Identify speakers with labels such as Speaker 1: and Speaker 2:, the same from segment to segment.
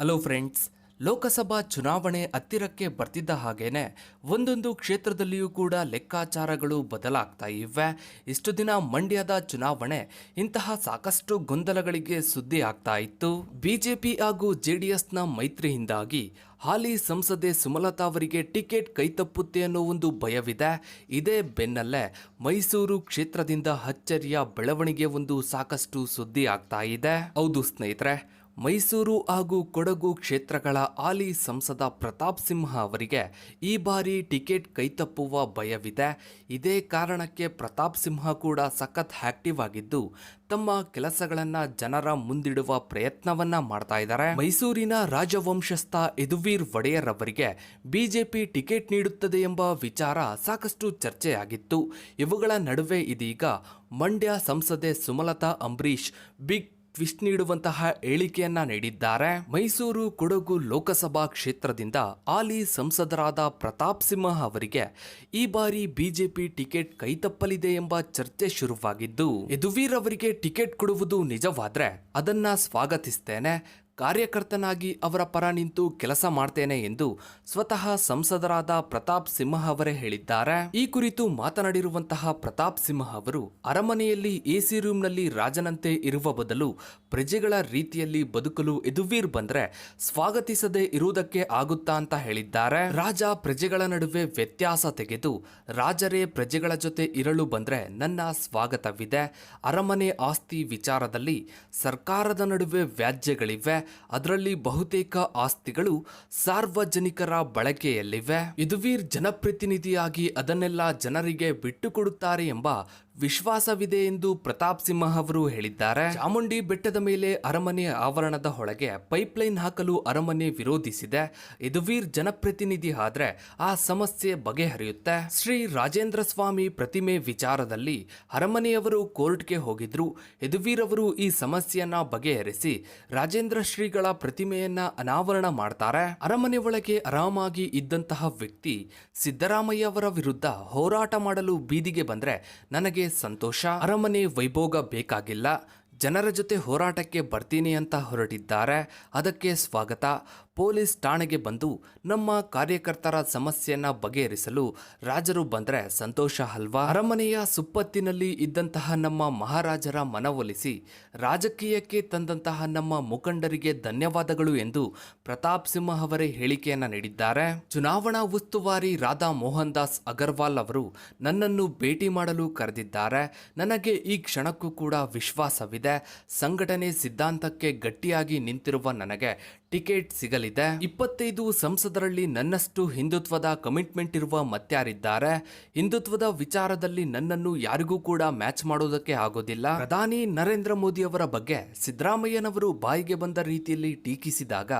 Speaker 1: Hello friends Lok Sabha ಚುನಾವಣೆ ಹತ್ತಿರಕ್ಕೆ ಬರ್ತಿದ್ದ ಹಾಗೇನೆ ಒಂದೊಂದು ಕ್ಷೇತ್ರದಲ್ಲಿಯೂ ಕೂಡ ಲೆಕ್ಕಾಚಾರಗಳು ಬದಲಾಗ್ತಾ ಇವೆ. ಇಷ್ಟು ದಿನ ಮಂಡ್ಯದ ಚುನಾವಣೆ ಇಂತಹ ಸಾಕಷ್ಟು ಗೊಂದಲಗಳಿಗೆ ಸುದ್ದಿ ಆಗ್ತಾ ಇತ್ತು. ಬಿಜೆಪಿ ಹಾಗೂ ಜೆಡಿಎಸ್ನ ಮೈತ್ರಿಯಿಂದಾಗಿ ಹಾಲಿ ಸಂಸದೆ ಸುಮಲತಾ ಅವರಿಗೆ ಟಿಕೆಟ್ ಕೈತಪ್ಪುತ್ತೆ ಅನ್ನೋ ಒಂದು ಭಯವಿದೆ. ಇದೇ ಬೆನ್ನಲ್ಲೇ ಮೈಸೂರು ಕ್ಷೇತ್ರದಿಂದ ಅಚ್ಚರಿಯ ಬೆಳವಣಿಗೆ ಒಂದು ಸಾಕಷ್ಟು ಸುದ್ದಿ ಆಗ್ತಾ ಇದೆ. ಹೌದು ಸ್ನೇಹಿತರೆ ಮೈಸೂರು ಹಾಗೂ ಕೊಡಗು ಕ್ಷೇತ್ರಗಳ ಹಾಲಿ ಸಂಸದ ಪ್ರತಾಪ್ ಸಿಂಹ ಅವರಿಗೆ ಈ ಬಾರಿ ಟಿಕೆಟ್ ಕೈತಪ್ಪುವ ಭಯವಿದೆ. ಇದೇ ಕಾರಣಕ್ಕೆ ಪ್ರತಾಪ್ ಸಿಂಹ ಕೂಡ ಸಖತ್ ಆಕ್ಟಿವ್ ಆಗಿದ್ದು, ತಮ್ಮ ಕೆಲಸಗಳನ್ನು ಜನರ ಮುಂದಿಡುವ ಪ್ರಯತ್ನವನ್ನ ಮಾಡ್ತಾ ಇದ್ದಾರೆ. ಮೈಸೂರಿನ ರಾಜವಂಶಸ್ಥ ಯದುವೀರ್ ಒಡೆಯರ್ ಅವರಿಗೆ ಬಿಜೆಪಿ ಟಿಕೆಟ್ ನೀಡುತ್ತದೆ ಎಂಬ ವಿಚಾರ ಸಾಕಷ್ಟು ಚರ್ಚೆಯಾಗಿತ್ತು. ಇವುಗಳ ನಡುವೆ ಇದೀಗ ಮಂಡ್ಯ ಸಂಸದೆ ಸುಮಲತಾ ಅಂಬರೀಶ್ ಬಿಗ್ ಟ್ವಿಸ್ಟ್ ನೀಡುವಂತಹ ಹೇಳಿಕೆಯನ್ನ ನೀಡಿದ್ದಾರೆ. ಮೈಸೂರು ಕೊಡಗು ಲೋಕಸಭಾ ಕ್ಷೇತ್ರದಿಂದ ಹಾಲಿ ಸಂಸದರಾದ ಪ್ರತಾಪ್ ಸಿಂಹ ಅವರಿಗೆ ಈ ಬಾರಿ ಬಿಜೆಪಿ ಟಿಕೆಟ್ ಕೈತಪ್ಪಲಿದೆ ಎಂಬ ಚರ್ಚೆ ಶುರುವಾಗಿದ್ದು, ಯದುವೀರ್ ಅವರಿಗೆ ಟಿಕೆಟ್ ಕೊಡುವುದು ನಿಜವಾದ್ರೆ ಅದನ್ನ ಸ್ವಾಗತಿಸ್ತೇನೆ. ಕಾರ್ಯಕರ್ತನಾಗಿ ಅವರ ಪರ ನಿಂತು ಕೆಲಸ ಮಾಡ್ತೇನೆ ಎಂದು ಸ್ವತಃ ಸಂಸದರಾದ ಪ್ರತಾಪ್ ಸಿಂಹ ಅವರೇ ಹೇಳಿದ್ದಾರೆ. ಈ ಕುರಿತು ಮಾತನಾಡಿರುವಂತಹ ಪ್ರತಾಪ್ ಸಿಂಹ ಅವರು, ಅರಮನೆಯಲ್ಲಿ ಎಸಿ ರೂಮ್ನಲ್ಲಿ ರಾಜನಂತೆ ಇರುವ ಬದಲು ಪ್ರಜೆಗಳ ರೀತಿಯಲ್ಲಿ ಬದುಕಲು ಯದುವೀರ್ ಬಂದ್ರೆ ಸ್ವಾಗತಿಸದೆ ಇರುವುದಕ್ಕೆ ಆಗುತ್ತಾ ಅಂತ ಹೇಳಿದ್ದಾರೆ. ರಾಜ ಪ್ರಜೆಗಳ ನಡುವೆ ವ್ಯತ್ಯಾಸ ತೆಗೆದು ರಾಜರೇ ಪ್ರಜೆಗಳ ಜೊತೆ ಇರಲು ಬಂದ್ರೆ ನನ್ನ ಸ್ವಾಗತವಿದೆ. ಅರಮನೆ ಆಸ್ತಿ ವಿಚಾರದಲ್ಲಿ ಸರ್ಕಾರದ ನಡುವೆ ವ್ಯಾಜ್ಯಗಳಿವೆ. ಅದರಲ್ಲಿ ಬಹುತೇಕ ಆಸ್ತಿಗಳು ಸಾರ್ವಜನಿಕರ ಬಳಕೆಯಲ್ಲಿವೆ. ಯದುವೀರ್ ಜನಪ್ರತಿನಿಧಿಯಾಗಿ ಅದನ್ನೆಲ್ಲ ಜನರಿಗೆ ಬಿಟ್ಟುಕೊಡುತ್ತಾರೆ ಎಂಬ ವಿಶ್ವಾಸವಿದೆ ಎಂದು ಪ್ರತಾಪ್ ಸಿಂಹ ಅವರು ಹೇಳಿದ್ದಾರೆ. ಚಾಮುಂಡಿ ಬೆಟ್ಟದ ಮೇಲೆ ಅರಮನೆ ಆವರಣದ ಒಳಗೆ ಪೈಪ್ಲೈನ್ ಹಾಕಲು ಅರಮನೆ ವಿರೋಧಿಸಿದೆ. ಯದುವೀರ್ ಜನಪ್ರತಿನಿಧಿ ಆದ್ರೆ ಆ ಸಮಸ್ಯೆ ಬಗೆಹರಿಯುತ್ತೆ. ಶ್ರೀ ರಾಜೇಂದ್ರ ಸ್ವಾಮಿ ಪ್ರತಿಮೆ ವಿಚಾರದಲ್ಲಿ ಅರಮನೆಯವರು ಕೋರ್ಟ್ಗೆ ಹೋಗಿದ್ರು. ಯದುವೀರ್ ಅವರು ಈ ಸಮಸ್ಯೆಯನ್ನ ಬಗೆಹರಿಸಿ ರಾಜೇಂದ್ರ ಶ್ರೀಗಳ ಪ್ರತಿಮೆಯನ್ನ ಅನಾವರಣ ಮಾಡ್ತಾರೆ. ಅರಮನೆ ಒಳಗೆ ಆರಾಮಾಗಿ ಇದ್ದಂತಹ ವ್ಯಕ್ತಿ ಸಿದ್ದರಾಮಯ್ಯ ಅವರ ವಿರುದ್ಧ ಹೋರಾಟ ಮಾಡಲು ಬೀದಿಗೆ ಬಂದ್ರೆ ನನಗೆ ಸಂತೋಷ ಅರಮನೆ ವೈಭೋಗ ಬೇಕಾಗಿಲ್ಲ. ಜನರ ಜೊತೆ ಹೋರಾಟಕ್ಕೆ ಬರ್ತೀನಿ ಅಂತ ಹೊರಟಿದ್ದಾರೆ. ಅದಕ್ಕೆ ಸ್ವಾಗತ. ಪೊಲೀಸ್ ಠಾಣೆಗೆ ಬಂದು ನಮ್ಮ ಕಾರ್ಯಕರ್ತರ ಸಮಸ್ಯೆಯನ್ನ ಬಗೆಹರಿಸಲು ರಾಜರು ಬಂದ್ರೆ ಸಂತೋಷ ಅಲ್ವಾ? ಅರಮನೆಯ ಸುಪ್ಪತ್ತಿನಲ್ಲಿ ಇದ್ದಂತಹ ನಮ್ಮ ಮಹಾರಾಜರ ಮನವೊಲಿಸಿ ರಾಜಕೀಯಕ್ಕೆ ತಂದಂತಹ ನಮ್ಮ ಮುಖಂಡರಿಗೆ ಧನ್ಯವಾದಗಳು ಎಂದು ಪ್ರತಾಪ್ ಸಿಂಹ ಅವರೇ ಹೇಳಿಕೆಯನ್ನ ನೀಡಿದ್ದಾರೆ. ಚುನಾವಣಾ ಉಸ್ತುವಾರಿ ರಾಧಾ ಮೋಹನ್ ದಾಸ್ ಅಗರ್ವಾಲ್ ಅವರು ನನ್ನನ್ನು ಭೇಟಿ ಮಾಡಲು ಕರೆದಿದ್ದಾರೆ. ನನಗೆ ಈ ಕ್ಷಣಕ್ಕೂ ಕೂಡ ವಿಶ್ವಾಸವಿದೆ. ಸಂಘಟನೆ ಸಿದ್ಧಾಂತಕ್ಕೆ ಗಟ್ಟಿಯಾಗಿ ನಿಂತಿರುವ ನನಗೆ ಟಿಕೆಟ್ ಸಿಗಲಿದೆ. ಇಪ್ಪತ್ತೈದು ಸಂಸದರಲ್ಲಿ ನನ್ನಷ್ಟು ಹಿಂದುತ್ವದ ಕಮಿಟ್ಮೆಂಟ್ ಇರುವ ಮತ್ಯಾರಿದ್ದಾರೆ ಹಿಂದುತ್ವದ ವಿಚಾರದಲ್ಲಿ ನನ್ನನ್ನು ಯಾರಿಗೂ ಕೂಡ ಮ್ಯಾಚ್ ಮಾಡೋದಕ್ಕೆ ಆಗೋದಿಲ್ಲ. ಪ್ರಧಾನಿ ನರೇಂದ್ರ ಮೋದಿ ಅವರ ಬಗ್ಗೆ ಸಿದ್ದರಾಮಯ್ಯನವರು ಬಾಯಿಗೆ ಬಂದ ರೀತಿಯಲ್ಲಿ ಟೀಕಿಸಿದಾಗ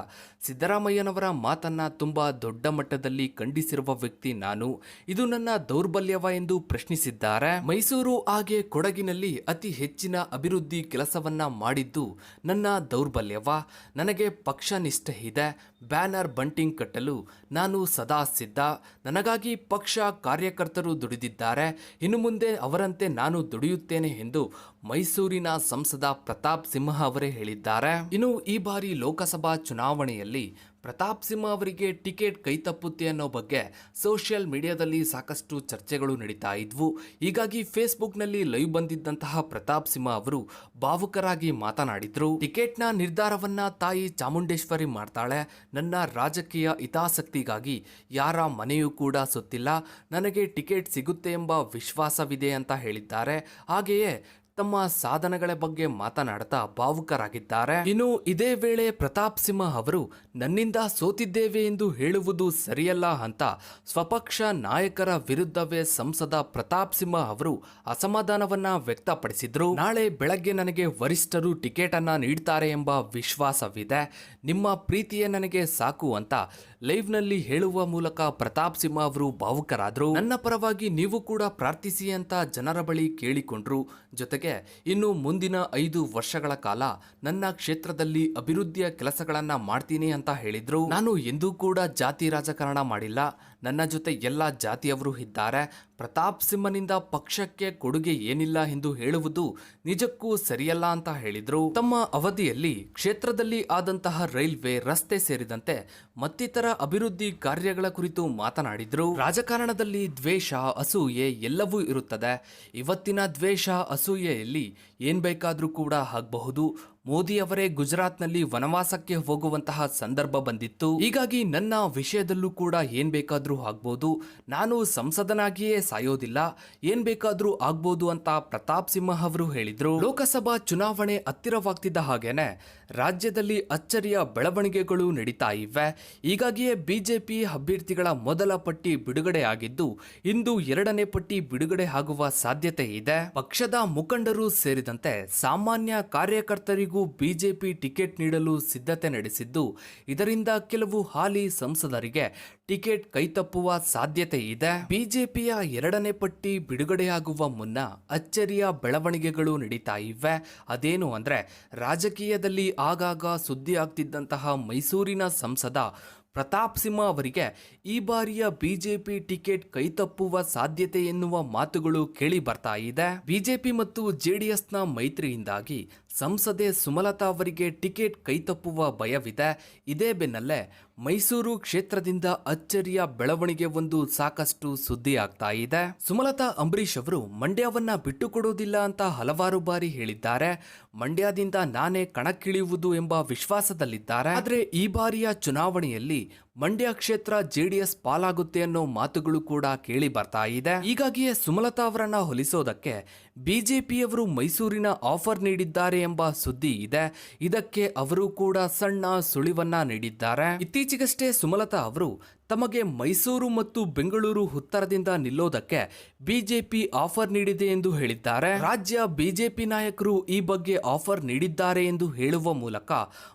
Speaker 1: ಸಿದ್ದರಾಮಯ್ಯನವರ ಮಾತನ್ನ ತುಂಬಾ ದೊಡ್ಡ ಮಟ್ಟದಲ್ಲಿ ಖಂಡಿಸಿರುವ ವ್ಯಕ್ತಿ ನಾನು. ಇದು ನನ್ನ ದೌರ್ಬಲ್ಯವ ಎಂದು ಪ್ರಶ್ನಿಸಿದ್ದಾರೆ. ಮೈಸೂರು ಹಾಗೆ ಕೊಡಗಿನಲ್ಲಿ ಅತಿ ಹೆಚ್ಚಿನ ಅಭಿವೃದ್ಧಿ ಕೆಲಸವನ್ನ ಮಾಡಿದ್ದು ನನ್ನ ದೌರ್ಬಲ್ಯವ. ನನಗೆ ಪಕ್ಷ ನಿಷ್ಠೆ ಇದೆ. ಬ್ಯಾನರ್ ಬಂಟಿಂಗ್ ಕಟ್ಟಲು ನಾನು ಸದಾ ಸಿದ್ಧ. ನನಗಾಗಿ ಪಕ್ಷ ಕಾರ್ಯಕರ್ತರು ದುಡಿದಿದ್ದಾರೆ. ಇನ್ನು ಮುಂದೆ ಅವರಂತೆ ನಾನು ದುಡಿಯುತ್ತೇನೆ ಎಂದು ಮೈಸೂರಿನ ಸಂಸದ ಪ್ರತಾಪ್ ಸಿಂಹ ಅವರೇ ಹೇಳಿದ್ದಾರೆ. ಇನ್ನು ಈ ಬಾರಿ ಲೋಕಸಭಾ ಚುನಾವಣೆಯಲ್ಲಿ ಪ್ರತಾಪ್ ಸಿಂಹ ಅವರಿಗೆ ಟಿಕೆಟ್ ಕೈ ತಪ್ಪುತ್ತೆ ಅನ್ನೋ ಬಗ್ಗೆ ಸೋಷಿಯಲ್ ಮೀಡಿಯಾದಲ್ಲಿ ಸಾಕಷ್ಟು ಚರ್ಚೆಗಳು ನಡೀತಾ ಇದ್ವು. ಹೀಗಾಗಿ ಫೇಸ್ಬುಕ್ನಲ್ಲಿ ಲೈವ್ ಬಂದಿದ್ದಂತಹ ಪ್ರತಾಪ್ ಸಿಂಹ ಅವರು ಭಾವುಕರಾಗಿ ಮಾತನಾಡಿದ್ರು. ಟಿಕೆಟ್ನ ನಿರ್ಧಾರವನ್ನ ತಾಯಿ ಚಾಮುಂಡೇಶ್ವರಿ ಮಾಡ್ತಾಳೆ. ನನ್ನ ರಾಜಕೀಯ ಹಿತಾಸಕ್ತಿಗಾಗಿ ಯಾರ ಮನೆಯೂ ಕೂಡ ಸುತ್ತಿಲ್ಲ. ನನಗೆ ಟಿಕೆಟ್ ಸಿಗುತ್ತೆ ಎಂಬ ವಿಶ್ವಾಸವಿದೆ ಅಂತ ಹೇಳಿದ್ದಾರೆ. ಹಾಗೆಯೇ ತಮ್ಮ ಸಾಧನೆಗಳ ಬಗ್ಗೆ ಮಾತನಾಡ್ತಾ ಭಾವುಕರಾಗಿದ್ದಾರೆ. ಇನ್ನು ಇದೇ ವೇಳೆ ಪ್ರತಾಪ್ ಸಿಂಹ ಅವರು, ನನ್ನಿಂದ ಸೋತಿದ್ದೇವೆ ಎಂದು ಹೇಳುವುದು ಸರಿಯಲ್ಲ ಅಂತ ಸ್ವಪಕ್ಷ ನಾಯಕರ ವಿರುದ್ಧವೇ ಸಂಸದ ಪ್ರತಾಪ್ ಸಿಂಹ ಅವರು ಅಸಮಾಧಾನವನ್ನ ವ್ಯಕ್ತಪಡಿಸಿದ್ರು. ನಾಳೆ ಬೆಳಗ್ಗೆ ನನಗೆ ವರಿಷ್ಠರು ಟಿಕೆಟ್ ಅನ್ನ ನೀಡ್ತಾರೆ ಎಂಬ ವಿಶ್ವಾಸವಿದೆ. ನಿಮ್ಮ ಪ್ರೀತಿಯೇ ನನಗೆ ಸಾಕು ಅಂತ ಲೈವ್ನಲ್ಲಿ ಹೇಳುವ ಮೂಲಕ ಪ್ರತಾಪ್ ಸಿಂಹ ಅವರು ಭಾವುಕರಾದ್ರು. ನನ್ನ ಪರವಾಗಿ ನೀವು ಕೂಡ ಪ್ರಾರ್ಥಿಸಿ ಅಂತ ಜನರ ಬಳಿ ಕೇಳಿಕೊಂಡ್ರು. ಜೊತೆಗೆ ಇನ್ನು ಮುಂದಿನ ಐದು ವರ್ಷಗಳ ಕಾಲ ನನ್ನ ಕ್ಷೇತ್ರದಲ್ಲಿ ಅಭಿವೃದ್ಧಿಯ ಕೆಲಸಗಳನ್ನ ಮಾಡ್ತೀನಿ ಅಂತ ಹೇಳಿದ್ರು. ನಾನು ಎಂದೂ ಕೂಡ ಜಾತಿ ರಾಜಕಾರಣ ಮಾಡಿಲ್ಲ. ನನ್ನ ಜೊತೆ ಎಲ್ಲ ಜಾತಿಯವರು ಇದ್ದಾರೆ. ಪ್ರತಾಪ್ ಸಿಂಹನಿಂದ ಪಕ್ಷಕ್ಕೆ ಕೊಡುಗೆ ಏನಿಲ್ಲ ಎಂದು ಹೇಳುವುದು ನಿಜಕ್ಕೂ ಸರಿಯಲ್ಲ ಅಂತ ಹೇಳಿದ್ರು. ತಮ್ಮ ಅವಧಿಯಲ್ಲಿ ಕ್ಷೇತ್ರದಲ್ಲಿ ಆದಂತಹ ರೈಲ್ವೆ, ರಸ್ತೆ ಸೇರಿದಂತೆ ಮತ್ತಿತರ ಅಭಿವೃದ್ಧಿ ಕಾರ್ಯಗಳ ಕುರಿತು ಮಾತನಾಡಿದ್ರು. ರಾಜಕಾರಣದಲ್ಲಿ ದ್ವೇಷ, ಅಸೂಯೆ ಎಲ್ಲವೂ ಇರುತ್ತದೆ. ಇವತ್ತಿನ ದ್ವೇಷ, ಅಸೂಯೆಯಲ್ಲಿ ಏನ್ ಬೇಕಾದ್ರೂ ಕೂಡ ಆಗಬಹುದು. ಮೋದಿ ಅವರೇ ಗುಜರಾತ್ನಲ್ಲಿ ವನವಾಸಕ್ಕೆ ಹೋಗುವಂತಹ ಸಂದರ್ಭ ಬಂದಿತ್ತು. ಹೀಗಾಗಿ ನನ್ನ ವಿಷಯದಲ್ಲೂ ಕೂಡ ಏನ್ ಬೇಕಾದ್ರೂ ಆಗ್ಬೋದು. ನಾನು ಸಂಸದನಾಗಿಯೇ ಸಾಯೋದಿಲ್ಲ. ಏನ್ ಬೇಕಾದ್ರೂ ಆಗ್ಬೋದು ಅಂತ ಪ್ರತಾಪ್ ಸಿಂಹ ಅವರು ಹೇಳಿದ್ರು. ಲೋಕಸಭಾ ಚುನಾವಣೆ ಹತ್ತಿರವಾಗ್ತಿದ್ದ ಹಾಗೇನೆ. ರಾಜ್ಯದಲ್ಲಿ ಅಚ್ಚರಿಯ ಬೆಳವಣಿಗೆಗಳು ನಡೀತಾ ಇವೆ. ಹೀಗಾಗಿಯೇ ಬಿಜೆಪಿ ಅಭ್ಯರ್ಥಿಗಳ ಮೊದಲ ಪಟ್ಟಿ ಬಿಡುಗಡೆ ಆಗಿದ್ದು ಇಂದು ಎರಡನೇ ಪಟ್ಟಿ ಬಿಡುಗಡೆ ಆಗುವ ಸಾಧ್ಯತೆ ಇದೆ. ಪಕ್ಷದ ಮುಖಂಡರು ಸೇರಿದಂತೆ ಸಾಮಾನ್ಯ ಕಾರ್ಯಕರ್ತರಿಗೂ ಬಿಜೆಪಿ ಟಿಕೆಟ್ ನೀಡಲು ಸಿದ್ಧತೆ ನಡೆಸಿದ್ದು, ಇದರಿಂದ ಕೆಲವು ಹಾಲಿ ಸಂಸದರಿಗೆ ಟಿಕೆಟ್ ಕೈತಪ್ಪುವ ಸಾಧ್ಯತೆ ಇದೆ. ಬಿಜೆಪಿಯ ಎರಡನೇ ಪಟ್ಟಿ ಬಿಡುಗಡೆಯಾಗುವ ಮುನ್ನ ಅಚ್ಚರಿಯ ಬೆಳವಣಿಗೆಗಳು ನಡೀತಾ ಇವೆ. ಅದೇನು ಅಂದ್ರೆ, ರಾಜಕೀಯದಲ್ಲಿ ಆಗಾಗ ಸುದ್ದಿ ಆಗ್ತಿದ್ದಂತಹ ಮೈಸೂರಿನ ಸಂಸದ ಪ್ರತಾಪ್ ಸಿಂಹ ಅವರಿಗೆ ಈ ಬಾರಿಯ ಬಿಜೆಪಿ ಟಿಕೆಟ್ ಕೈತಪ್ಪುವ ಸಾಧ್ಯತೆ ಎನ್ನುವ ಮಾತುಗಳು ಕೇಳಿ ಬರ್ತಾ ಇದೆ. ಬಿಜೆಪಿ ಮತ್ತು ಜೆಡಿಎಸ್ನ ಮೈತ್ರಿಯಿಂದಾಗಿ ಸಂಸದೆ ಸುಮಲತಾ ಅವರಿಗೆ ಟಿಕೆಟ್ ಕೈತಪ್ಪುವ ಭಯವಿದೆ. ಇದೇ ಬೆನ್ನಲ್ಲೇ ಮೈಸೂರು ಕ್ಷೇತ್ರದಿಂದ ಅಚ್ಚರಿಯ ಬೆಳವಣಿಗೆ ಒಂದು ಸಾಕಷ್ಟು ಸುದ್ದಿ ಆಗ್ತಾ ಇದೆ. ಸುಮಲತಾ ಅಂಬರೀಶ್ ಅವರು, ಮಂಡ್ಯವನ್ನ ಬಿಟ್ಟುಕೊಡುವುದಿಲ್ಲ ಅಂತ ಹಲವಾರು ಬಾರಿ ಹೇಳಿದ್ದಾರೆ. ಮಂಡ್ಯದಿಂದ ನಾನೇ ಕಣಕ್ಕಿಳಿಯುವುದು ಎಂಬ ವಿಶ್ವಾಸದಲ್ಲಿದ್ದಾರೆ. ಆದರೆ ಈ ಬಾರಿಯ ಚುನಾವಣೆಯಲ್ಲಿ ಮಂಡ್ಯ ಕ್ಷೇತ್ರ ಜೆಡಿಎಸ್ ಪಾಲಾಗುತ್ತೆ ಅನ್ನೋ ಮಾತುಗಳು ಕೂಡ ಕೇಳಿ ಬರ್ತಾ ಇದೆ. ಹೀಗಾಗಿಯೇ ಸುಮಲತಾ ಅವರನ್ನ ಹೊಲಿಸೋದಕ್ಕೆ ಬಿಜೆಪಿಯವರು ಮೈಸೂರಿನ ಆಫರ್ ನೀಡಿದ್ದಾರೆ ಎಂಬ ಸುದ್ದಿ ಇದೆ. ಇದಕ್ಕೆ ಅವರು ಕೂಡ ಸಣ್ಣ ಸುಳಿವನ್ನ ನೀಡಿದ್ದಾರೆ. ಇತ್ತೀಚೆಗಷ್ಟೇ ಸುಮಲತಾ ಅವರು ತಮಗೆ ಮೈಸೂರು ಮತ್ತು ಬೆಂಗಳೂರು ಉತ್ತರದಿಂದ ನಿಲ್ಲೋದಕ್ಕೆ ಬಿಜೆಪಿ ಆಫರ್ ನೀಡಿದೆ ಎಂದು ಹೇಳಿದ್ದಾರೆ. ರಾಜ್ಯ ಬಿಜೆಪಿ ನಾಯಕರು ಈ ಬಗ್ಗೆ ಆಫರ್ ನೀಡಿದ್ದಾರೆ ಎಂದು ಹೇಳುವ ಮೂಲಕ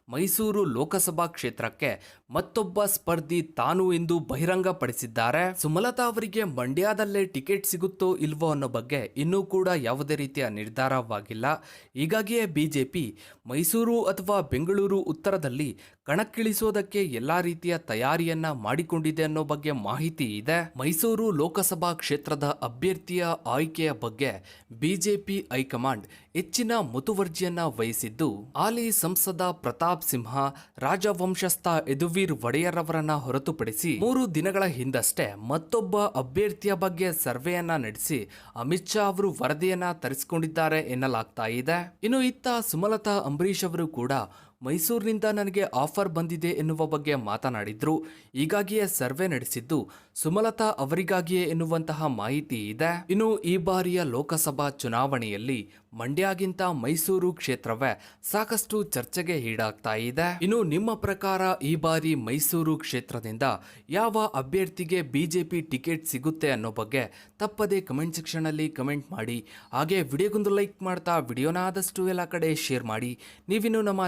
Speaker 1: ಮೈಸೂರು ಲೋಕಸಭಾ ಕ್ಷೇತ್ರಕ್ಕೆ ಮತ್ತೊಬ್ಬ ಸ್ಪರ್ಧಿ ತಾನು ಎಂದು ಬಹಿರಂಗಪಡಿಸಿದ್ದಾರೆ. ಸುಮಲತಾ ಅವರಿಗೆ ಮಂಡ್ಯದಲ್ಲೇ ಟಿಕೆಟ್ ಸಿಗುತ್ತೋ ಇಲ್ವೋ ಅನ್ನೋ ಬಗ್ಗೆ ಇನ್ನೂ ಕೂಡ ಯಾವುದೇ ರೀತಿಯ ನಿರ್ಧಾರವಾಗಿಲ್ಲ. ಹೀಗಾಗಿಯೇ ಬಿಜೆಪಿ ಮೈಸೂರು ಅಥವಾ ಬೆಂಗಳೂರು ಉತ್ತರದಲ್ಲಿ ಕಣಕ್ಕಿಳಿಸೋದಕ್ಕೆ ಎಲ್ಲಾ ರೀತಿಯ ತಯಾರಿಯನ್ನ ಮಾಡಿಕೊಂಡಿದೆ ಅನ್ನೋ ಬಗ್ಗೆ ಮಾಹಿತಿ ಇದೆ. ಮೈಸೂರು ಲೋಕಸಭಾ ಕ್ಷೇತ್ರದ ಅಭ್ಯರ್ಥಿಯ ಆಯ್ಕೆಯ ಬಗ್ಗೆ ಬಿಜೆಪಿ ಹೈಕಮಾಂಡ್ ಹೆಚ್ಚಿನ ಮುತುವರ್ಜಿಯನ್ನ ವಹಿಸಿದ್ದು, ಹಾಲಿ ಸಂಸದ ಪ್ರತಾಪ್ ಸಿಂಹ, ರಾಜವಂಶಸ್ಥ ಯದುವೀರ್ ಒಡೆಯರ್ ಅವರನ್ನ ಹೊರತುಪಡಿಸಿ ಮೂರು ದಿನಗಳ ಹಿಂದಷ್ಟೇ ಮತ್ತೊಬ್ಬ ಅಭ್ಯರ್ಥಿಯ ಬಗ್ಗೆ ಸರ್ವೆಯನ್ನ ನಡೆಸಿ ಅಮಿತ್ ಶಾ ಅವರು ವರದಿಯನ್ನ ತರಿಸಿಕೊಂಡಿದ್ದಾರೆ ಎನ್ನಲಾಗ್ತಾ ಇದೆ. ಇನ್ನು ಇತ್ತ ಸುಮಲತಾ ಅಂಬರೀಶ್ ಅವರು ಕೂಡ ಮೈಸೂರಿನಿಂದ ನನಗೆ ಆಫರ್ ಬಂದಿದೆ ಎನ್ನುವ ಬಗ್ಗೆ ಮಾತನಾಡಿದ್ರು. ಈಗಾಗಿಯೇ ಸರ್ವೆ ನಡೆಸಿದ್ದು. ಸುಮಲತಾ ಅವರಿಗಾಗಿಯೇ ಎನ್ನುವಂತಹ ಮಾಹಿತಿ ಇದೆ. ಇನ್ನು ಈ ಬಾರಿಯ ಲೋಕಸಭಾ ಚುನಾವಣೆಯಲ್ಲಿ ಮಂಡ್ಯಗಿಂತ ಮೈಸೂರು ಕ್ಷೇತ್ರವೇ ಸಾಕಷ್ಟು ಚರ್ಚೆಗೆ ಈಡಾಗ್ತಾ ಇದೆ. ಇನ್ನು ನಿಮ್ಮ ಪ್ರಕಾರ ಈ ಬಾರಿ ಮೈಸೂರು ಕ್ಷೇತ್ರದಿಂದ ಯಾವ ಅಭ್ಯರ್ಥಿಗೆ ಬಿಜೆಪಿ ಟಿಕೆಟ್ ಸಿಗುತ್ತೆ ಅನ್ನೋ ಬಗ್ಗೆ ತಪ್ಪದೇ ಕಮೆಂಟ್ ಸೆಕ್ಷನ್ ಅಲ್ಲಿ ಕಮೆಂಟ್ ಮಾಡಿ. ಹಾಗೆ ವಿಡಿಯೋಗೊಂದು ಲೈಕ್ ಮಾಡ್ತಾ, ವಿಡಿಯೋನ ಆದಷ್ಟು ಎಲ್ಲ ಕಡೆ ಶೇರ್ ಮಾಡಿ. ನೀವಿನ್ನು ನಮ್ಮ